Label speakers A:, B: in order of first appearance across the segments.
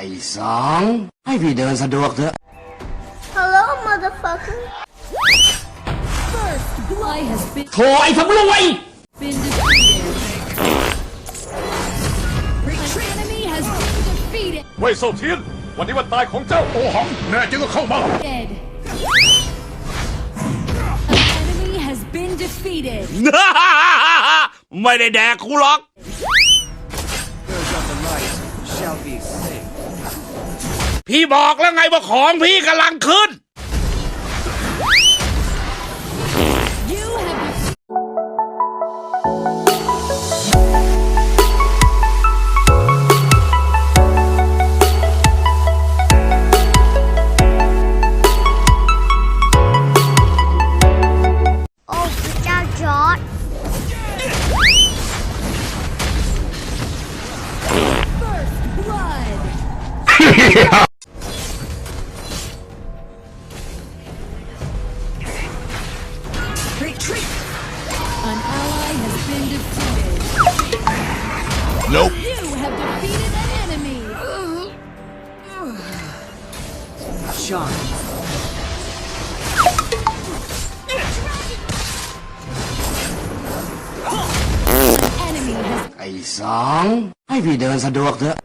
A: ไอ้สอง ให้พี่เดินสะดวกเถอะ
B: Hello, motherfucker.
C: First blood has been,
A: โถไอ้สำรวย
C: been defeated. An enemy has been defeated.
D: เว่ยเซาเทียน วันนี้วันตายของเจ้าโอหัง แน่จริงก็เข้ามา
C: Dead. An enemy has been defeated.
E: ไม่ได้แดกกูหรอก พี่บอกแล้วไงว่าของพี่กำลังขึ้น
C: You have
B: Oh, พระเจ้าจอร์ด
E: Nope.
C: You have defeated an enemy. An enemy has
A: ไอ้สองให้พี่เดินสะดวกเถอะ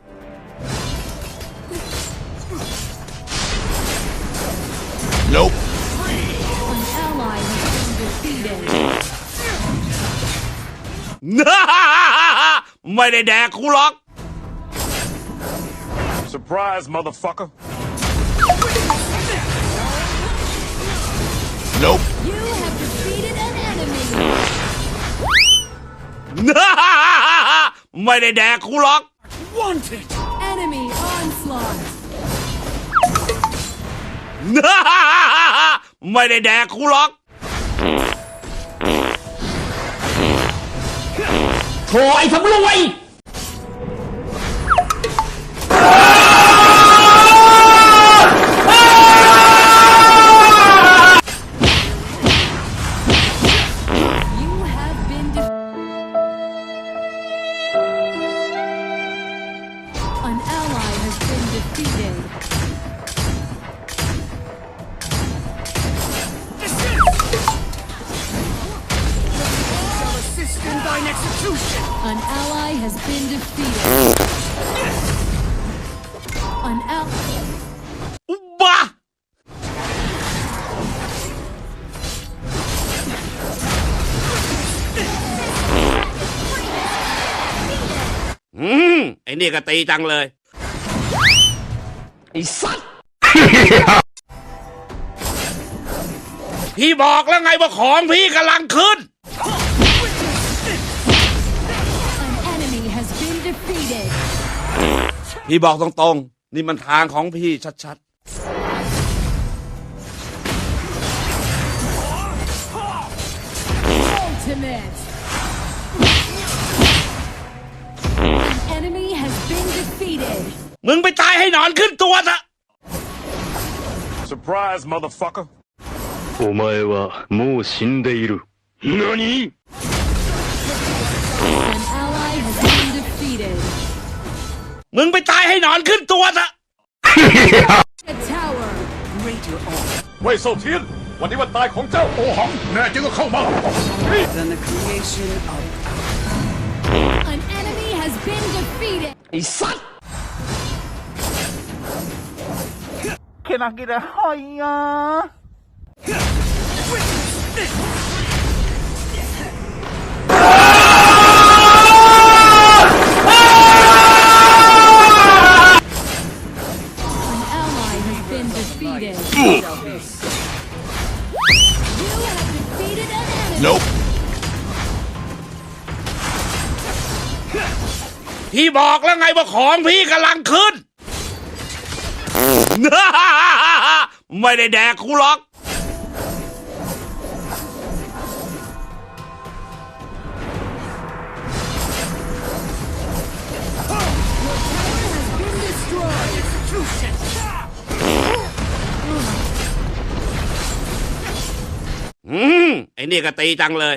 E: Nope.
C: an ally has been defeated.
E: ไม่ได้แดกกูหรอก
D: Surprise motherfucker
E: Nope.
C: You have defeated an enemy.
E: ไม่ได้แดกกูหรอก
C: Enemy onslaught.
E: ไม่ได้แดกกูหรอก
A: โถไอ้สำรวย
C: An ally has been defeated. An ally.
E: บ้าอืมไอ้นี่ก็ตีจังเลย
A: ไอ้สัตว์
E: พี่บอกแล้วไงว่าของพี่กำลังขึ้น พี่บอกตรงๆ นี่มันทางของพี่ชัด
C: Ultimate. An enemy has been defeated.
E: ๆ มึงไปตายให้หนอนขึ้นตัวซะ
D: Surprise motherfucker
F: お前はもう死んでいる。何
E: มึงไปตายให้หนอนขึ้นตัวซะ
C: A tower.
D: เว่ยเซาเทียน วันนี้วันตายของเจ้าโอหัง แน่จริงก็เข้ามา
C: An enemy has been defeated.
A: ไอ้สัตว์
C: An
E: พี่บอกแล้วไงว่าของพี่กำลังขึ้น ไม่ได้แดกกูหรอก อืมไอ้นี่ก็ตีจังเลย